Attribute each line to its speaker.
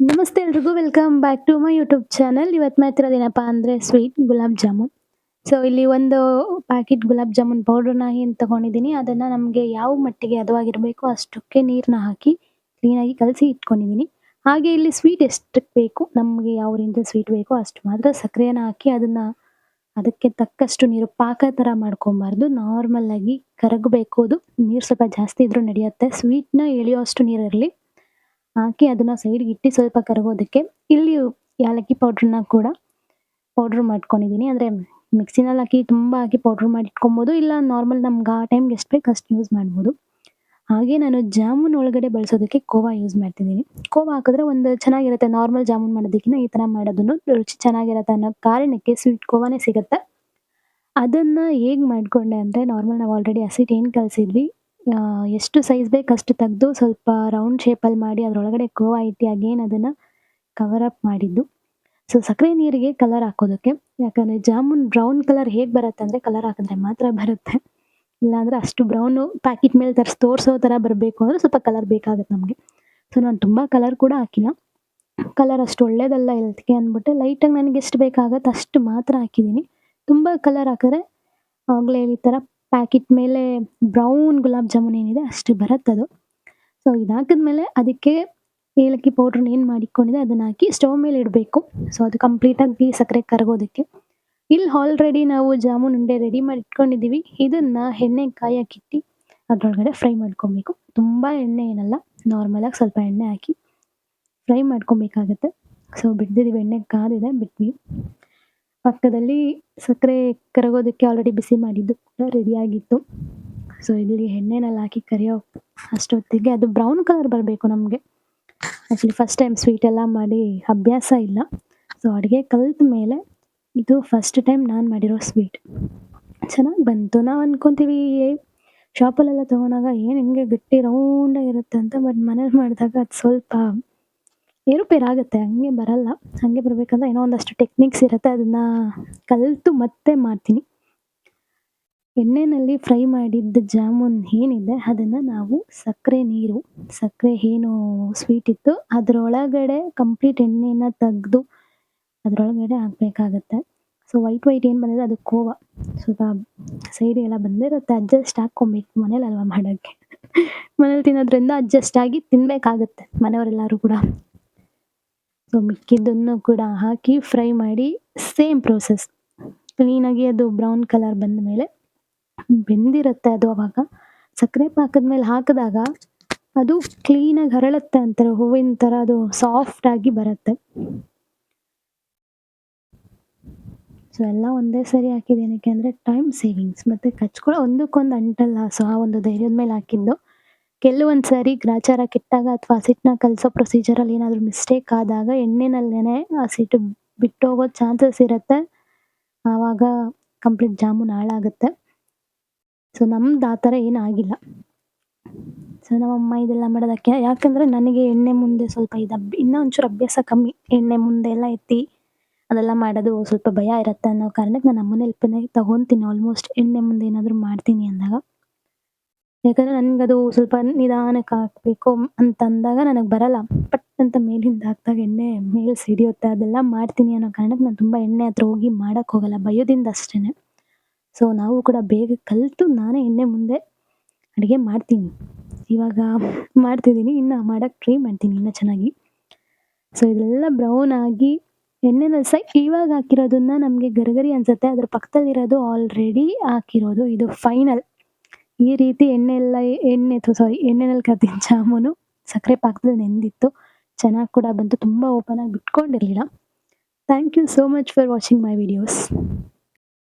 Speaker 1: ನಮಸ್ತೆ ಎಲ್ರಿಗೂ welcome back to my YouTube channel ಇವತ್ತು ಮಾಡ್ತಿರೋದೇನಪ್ಪ ಅಂದರೆ ಸ್ವೀಟ್ ಗುಲಾಬ್ ಜಾಮೂನ್. ಸೊ ಇಲ್ಲಿ ಒಂದು ಪ್ಯಾಕೆಟ್ ಗುಲಾಬ್ ಜಾಮೂನ್ ಪೌಡ್ರನ್ನ ಏನು ತೊಗೊಂಡಿದ್ದೀನಿ, ಅದನ್ನು ನಮಗೆ ಯಾವ ಮಟ್ಟಿಗೆ ಅದವಾಗಿರಬೇಕು ಅಷ್ಟಕ್ಕೆ ನೀರನ್ನ ಹಾಕಿ ಕ್ಲೀನಾಗಿ ಕಲಸಿ ಇಟ್ಕೊಂಡಿದ್ದೀನಿ. ಹಾಗೆ ಇಲ್ಲಿ ಸ್ವೀಟ್ ಎಷ್ಟಕ್ಕೆ ಬೇಕು, ನಮಗೆ ಯಾವ ರೇಂಜಲ್ಲಿ ಸ್ವೀಟ್ ಬೇಕೋ ಅಷ್ಟು ಮಾತ್ರ ಸಕ್ಕರೆಯನ್ನು ಹಾಕಿ ಅದನ್ನು ಅದಕ್ಕೆ ತಕ್ಕಷ್ಟು ನೀರು ಪಾಕ ಥರ ಮಾಡ್ಕೊಬಾರ್ದು. ನಾರ್ಮಲ್ಲಾಗಿ ಕರಗಬೇಕು ಅದು. ನೀರು ಸ್ವಲ್ಪ ಜಾಸ್ತಿ ಇದ್ರೂ ನಡೆಯುತ್ತೆ. ಸ್ವೀಟ್ನ ಎಳೆಯೋಷ್ಟು ನೀರಿರಲಿ ಹಾಕಿ ಅದನ್ನ ಸೈಡ್ಗೆ ಇಟ್ಟು ಸ್ವಲ್ಪ ಕರಗೋದಕ್ಕೆ ಇಲ್ಲಿ ಯಾಲಕ್ಕಿ ಪೌಡ್ರನ್ನ ಕೂಡ ಪೌಡ್ರ್ ಮಾಡ್ಕೊಂಡಿದ್ದೀನಿ ಅಂದರೆ ಮಿಕ್ಸಿನಲ್ಲಿ ಹಾಕಿ ತುಂಬ ಹಾಕಿ ಪೌಡ್ರ್ ಮಾಡಿ ಇಟ್ಕೊಬೋದು. ಇಲ್ಲ ನಾರ್ಮಲ್ ನಮ್ಗೆ ಆ ಟೈಮ್ಗೆ ಎಷ್ಟು ಬೇಕು ಅಷ್ಟು ಯೂಸ್ ಮಾಡ್ಬೋದು. ಹಾಗೆ ನಾನು ಜಾಮೂನ್ ಒಳಗಡೆ ಬಳಸೋದಕ್ಕೆ ಕೋವಾ ಯೂಸ್ ಮಾಡ್ತಿದ್ದೀನಿ ಕೋವಾ ಹಾಕಿದ್ರೆ ಒಂದು ಚೆನ್ನಾಗಿರುತ್ತೆ. ನಾರ್ಮಲ್ ಜಾಮೂನ್ ಮಾಡೋದಕ್ಕಿಂತ ಈ ಥರ ಮಾಡೋದನ್ನು ರುಚಿ ಚೆನ್ನಾಗಿರುತ್ತೆ ಅನ್ನೋ ಕಾರಣಕ್ಕೆ ಸ್ವೀಟ್ ಕೋವಾನೇ ಸಿಗುತ್ತೆ. ಅದನ್ನು ಹೇಗೆ ಮಾಡಿಕೊಂಡೆ ಅಂದರೆ ನಾರ್ಮಲ್ ನಾವು ಆಲ್ರೆಡಿ ಹಸಿಟ್ಟು ಏನು ಕಲಸಿದ್ವಿ. ಎಷ್ಟು ಸೈಜ್ ಬೇಕು ಅಷ್ಟು ತೆಗೆದು ಸ್ವಲ್ಪ ರೌಂಡ್ ಶೇಪಲ್ಲಿ ಮಾಡಿ ಅದರೊಳಗಡೆ ಕೋ ಇಟ್ಟು ಅಗೇನ್ ಅದನ್ನು ಕವರ್ ಅಪ್ ಮಾಡಿದ್ದು. ಸೊ ಸಕ್ಕರೆ ನೀರಿಗೆ ಕಲರ್ ಹಾಕೋದಕ್ಕೆ. ಯಾಕಂದರೆ ಜಾಮೂನ್ ಬ್ರೌನ್ ಕಲರ್ ಹೇಗೆ ಬರುತ್ತೆ ಅಂದರೆ ಕಲರ್ ಹಾಕಿದ್ರೆ ಮಾತ್ರ ಬರುತ್ತೆ. ಇಲ್ಲಾಂದರೆ ಅಷ್ಟು ಬ್ರೌನು ಪ್ಯಾಕೆಟ್ ಮೇಲೆ ತರಿಸಿ, ತೋರಿಸೋ ಥರ ಬರಬೇಕು ಅಂದರೆ ಸ್ವಲ್ಪ ಕಲರ್ ಬೇಕಾಗುತ್ತೆ ನಮಗೆ. ಸೊ ನಾನು ತುಂಬ ಕಲರ್ ಕೂಡ ಹಾಕಿಲ್ಲ. ಕಲರ್ ಅಷ್ಟು ಒಳ್ಳೇದಲ್ಲ ಹೆಲ್ತ್ಗೆ ಅಂದ್ಬಿಟ್ಟು ಲೈಟಾಗಿ ನನಗೆ ಎಷ್ಟು ಬೇಕಾಗತ್ತೆ ಅಷ್ಟು ಮಾತ್ರ ಹಾಕಿದ್ದೀನಿ. ತುಂಬ ಕಲರ್ ಹಾಕಿದ್ರೆ ಆಗಲೇ ಈ ಥರ ಪ್ಯಾಕೆಟ್ ಮೇಲೆ ಬ್ರೌನ್ ಗುಲಾಬ್ ಜಾಮೂನ್ ಏನಿದೆ ಅಷ್ಟು ಬರುತ್ತದು ಸೊ ಇದಾಕಿದ್ಮೇಲೆ ಅದಕ್ಕೆ ಏಲಕ್ಕಿ ಪೌಡ್ರನ್ನ ಏನು ಮಾಡಿಕೊಂಡಿದೆ ಅದನ್ನು ಹಾಕಿ ಸ್ಟವ್ ಮೇಲೆ ಇಡಬೇಕು. ಸೊ ಅದು ಕಂಪ್ಲೀಟಾಗಿ ಸಕ್ಕರೆ ಕರಗೋದಕ್ಕೆ. ಇಲ್ಲಿ ಆಲ್ರೆಡಿ ನಾವು ಜಾಮೂನ್ ಉಂಡೆ ರೆಡಿ ಮಾಡಿ ಇಟ್ಕೊಂಡಿದ್ದೀವಿ. ಇದನ್ನು ಎಣ್ಣೆ ಕಾಯಕ್ಕಿಟ್ಟು ಅದರೊಳಗಡೆ ಫ್ರೈ ಮಾಡ್ಕೊಬೇಕು. ತುಂಬ ಎಣ್ಣೆ ಏನಲ್ಲ ನಾರ್ಮಲಾಗಿ ಸ್ವಲ್ಪ ಎಣ್ಣೆ ಹಾಕಿ ಫ್ರೈ ಮಾಡ್ಕೊಬೇಕಾಗತ್ತೆ. ಸೊ ಬಿಡ್ದಿದ್ದೀವಿ, ಎಣ್ಣೆ ಕಾದಿದೆ, ಬಿಟ್ವಿ. ಪಕ್ಕದಲ್ಲಿ ಸಕ್ಕರೆ ಕರಗೋದಕ್ಕೆ ಆಲ್ರೆಡಿ ಬಿಸಿ ಮಾಡಿದ್ದು ಕೂಡ ರೆಡಿಯಾಗಿತ್ತು ಸೊ ಇಲ್ಲಿ ಎಣ್ಣೆನಲ್ಲಿ ಹಾಕಿ ಕರಿಯೋ ಅಷ್ಟೊತ್ತಿಗೆ ಅದು ಬ್ರೌನ್ ಕಲರ್ ಬರಬೇಕು ನಮಗೆ. ಆ್ಯಕ್ಚುಲಿ ಫಸ್ಟ್ ಟೈಮ್ ಸ್ವೀಟ್ ಎಲ್ಲ ಮಾಡಿ ಅಭ್ಯಾಸ ಇಲ್ಲ. ಸೊ ಅಡುಗೆ ಕಲಿತ ಮೇಲೆ ಇದು ಫಸ್ಟ್ ಟೈಮ್ ನಾನು ಮಾಡಿರೋ ಸ್ವೀಟ್ ಚೆನ್ನಾಗಿ ಬಂತು. ನಾವು ಅಂದ್ಕೊತೀವಿ ಶಾಪಲ್ಲೆಲ್ಲ ತೊಗೊಂಡಾಗ ಏನು ಹಿಂಗೆ ಗಟ್ಟಿ ರೌಂಡಾಗಿರುತ್ತೆ ಅಂತ ಬಟ್ ಮನೇಲಿ ಮಾಡಿದಾಗ ಅದು ಸ್ವಲ್ಪ ಏರುಪೇರಾಗುತ್ತೆ ಹಂಗೆ ಬರಲ್ಲ. ಹಂಗೆ ಬರಬೇಕಂದ್ರೆ ಏನೋ ಒಂದಷ್ಟು ಟೆಕ್ನಿಕ್ಸ್ ಇರುತ್ತೆ, ಅದನ್ನು ಕಲಿತು ಮತ್ತೆ ಮಾಡ್ತೀನಿ. ಎಣ್ಣೆಯಲ್ಲಿ ಫ್ರೈ ಮಾಡಿದ್ದ ಜಾಮೂನ್ ಏನಿದೆ, ಅದನ್ನು ನಾವು ಸಕ್ಕರೆ ನೀರು, ಸಕ್ಕರೆ ಏನು ಸ್ವೀಟ್ ಇತ್ತು, ಅದರೊಳಗಡೆ ಕಂಪ್ಲೀಟ್ ಎಣ್ಣೆನ ತೆಗೆದು ಅದರೊಳಗಡೆ ಹಾಕ್ಬೇಕಾಗತ್ತೆ. ಸೊ ವೈಟ್ ವೈಟ್ ಏನು ಬಂದಿದೆ, ಅದು ಕೋವ. ಸ್ವಲ್ಪ ಸೈಡಿಗೆಲ್ಲ ಬಂದಿರುತ್ತೆ ಅಡ್ಜಸ್ಟ್ ಹಾಕ್ಕೊಬೇಕು ಮನೇಲಿ ಅಲ್ವಾ ಮಾಡೋಕ್ಕೆ. ಮನೇಲಿ ತಿನ್ನೋದ್ರಿಂದ ಅಡ್ಜಸ್ಟ್ ಆಗಿ ತಿನ್ನಬೇಕಾಗತ್ತೆ ಮನೆಯವರೆಲ್ಲರೂ ಕೂಡ. ಸೊ ಮಿಕ್ಕಿದ್ದನ್ನು ಕೂಡ ಹಾಕಿ ಫ್ರೈ ಮಾಡಿ ಸೇಮ್ ಪ್ರೋಸೆಸ್ ಕ್ಲೀನಾಗಿ ಅದು ಬ್ರೌನ್ ಕಲರ್ ಬಂದ ಮೇಲೆ ಬೆಂದಿರುತ್ತೆ ಅದು ಅವಾಗ. ಸಕ್ಕರೆ ಪಾಕದ ಮೇಲೆ ಹಾಕಿದಾಗ ಅದು ಕ್ಲೀನಾಗಿ ಹರಳುತ್ತೆ ಅಂತಾರೆ ಹೂವಿನ ಥರ ಅದು ಸಾಫ್ಟಾಗಿ ಬರುತ್ತೆ. ಸೊ ಎಲ್ಲ ಒಂದೇ ಸರಿ ಹಾಕಿದ್ದೇನಕ್ಕೆ ಅಂದರೆ ಟೈಮ್ ಸೇವಿಂಗ್ಸ್ ಮತ್ತು ಕಚ್ಕೊಳ್ಳೋ ಒಂದಕ್ಕೊಂದು ಅಂಟಲ್ಲ ಸೊ ಆ ಒಂದು ಧೈರ್ಯದ ಮೇಲೆ ಹಾಕಿದ್ದು. ಕೆಲವೊಂದು ಸಾರಿ ಗ್ರಾಚಾರ ಕೆಟ್ಟಾಗ ಅಥವಾ ಹಸಿಟ್ಟನ್ನ ಕಲಸೋ ಪ್ರೊಸೀಜರಲ್ಲಿ ಏನಾದರೂ ಮಿಸ್ಟೇಕ್ ಆದಾಗ ಎಣ್ಣೆನಲ್ಲೇ ಹಸಿಟ್ಟು ಬಿಟ್ಟೋಗೋ ಚಾನ್ಸಸ್ ಇರುತ್ತೆ. ಆವಾಗ ಕಂಪ್ಲೀಟ್ ಜಾಮೂನ್ ಹಾಳಾಗುತ್ತೆ. ಸೊ ನಮ್ದು ಆ ಥರ ಏನೂ ಆಗಿಲ್ಲ. ಸೊ ನಮ್ಮಮ್ಮ ಇದೆಲ್ಲ ಮಾಡೋದಕ್ಕೆ, ಯಾಕಂದರೆ ನನಗೆ ಎಣ್ಣೆ ಮುಂದೆ ಸ್ವಲ್ಪ ಇದು ಅಬ್ ಇನ್ನೂ ಒಂಚೂರು ಅಭ್ಯಾಸ ಕಮ್ಮಿ. ಎಣ್ಣೆ ಮುಂದೆ ಎಲ್ಲ ಎತ್ತಿ ಅದೆಲ್ಲ ಮಾಡೋದು ಸ್ವಲ್ಪ ಭಯ ಇರುತ್ತೆ ಅನ್ನೋ ಕಾರಣಕ್ಕೆ ನಾನು ನಮ್ಮನೆ ಹೆಲ್ಪನ್ನೇ ತೊಗೊತೀನಿ. ಆಲ್ಮೋಸ್ಟ್ ಎಣ್ಣೆ ಮುಂದೆ ಏನಾದರೂ ಮಾಡ್ತೀನಿ ಅಂದಾಗ. ಯಾಕಂದರೆ ನನಗದು ಸ್ವಲ್ಪ ನಿಧಾನಕ್ಕೆ ಹಾಕ್ಬೇಕು ಅಂತ ಅಂದಾಗ ನನಗೆ ಬರಲ್ಲ. ಪಟ್ ಅಂತ ಮೇಲಿಂದ ಹಾಕಿದಾಗ ಎಣ್ಣೆ ಮೇಲೆ ಸಿಡಿಯುತ್ತೆ, ಅದೆಲ್ಲ ಮಾಡ್ತೀನಿ ಅನ್ನೋ ಕಾರಣಕ್ಕೆ ನಾನು ತುಂಬ ಎಣ್ಣೆ ಹತ್ರ ಹೋಗಿ ಮಾಡೋಕ್ಕೆ ಹೋಗಲ್ಲ ಭಯದಿಂದ ಅಷ್ಟೇ ಸೊ ನಾವು ಕೂಡ ಬೇಗ ಕಲಿತು ನಾನೇ ಎಣ್ಣೆ ಮುಂದೆ ಅಡುಗೆ ಮಾಡ್ತೀನಿ. ಇವಾಗ ಮಾಡ್ತಿದ್ದೀನಿ, ಇನ್ನು ಮಾಡೋಕ್ಕೆ ಟ್ರೈ ಮಾಡ್ತೀನಿ ಇನ್ನೂ ಚೆನ್ನಾಗಿ. ಸೊ ಇದೆಲ್ಲ ಬ್ರೌನ್ ಆಗಿ ಎಣ್ಣೆನಲ್ಲಿ ಸಹ ಇವಾಗ ಹಾಕಿರೋದನ್ನ ನಮಗೆ ಗರಿಗರಿ ಅನ್ಸುತ್ತೆ, ಅದ್ರ ಪಕ್ಕದಲ್ಲಿರೋದು ಆಲ್ರೆಡಿ ಹಾಕಿರೋದು, ಇದು ಫೈನಲ್ ಈ ರೀತಿ ಎಣ್ಣೆ ಎಲ್ಲ ಎಣ್ಣೆ ಸಾರಿ ಎಣ್ಣೆನಲ್ಲಿ ಕರ್ದಿದ್ದ ಜಾಮೂನು ಸಕ್ಕರೆ ಪಾಕದಲ್ಲಿ ನೆಂದಿತ್ತು. ಚೆನ್ನಾಗಿ ಕೂಡ ಬಂತು. ತುಂಬ ಓಪನ್ ಆಗಿ ಬಿಟ್ಕೊಂಡಿರಲಿಲ್ಲ. Thank you so much for watching my videos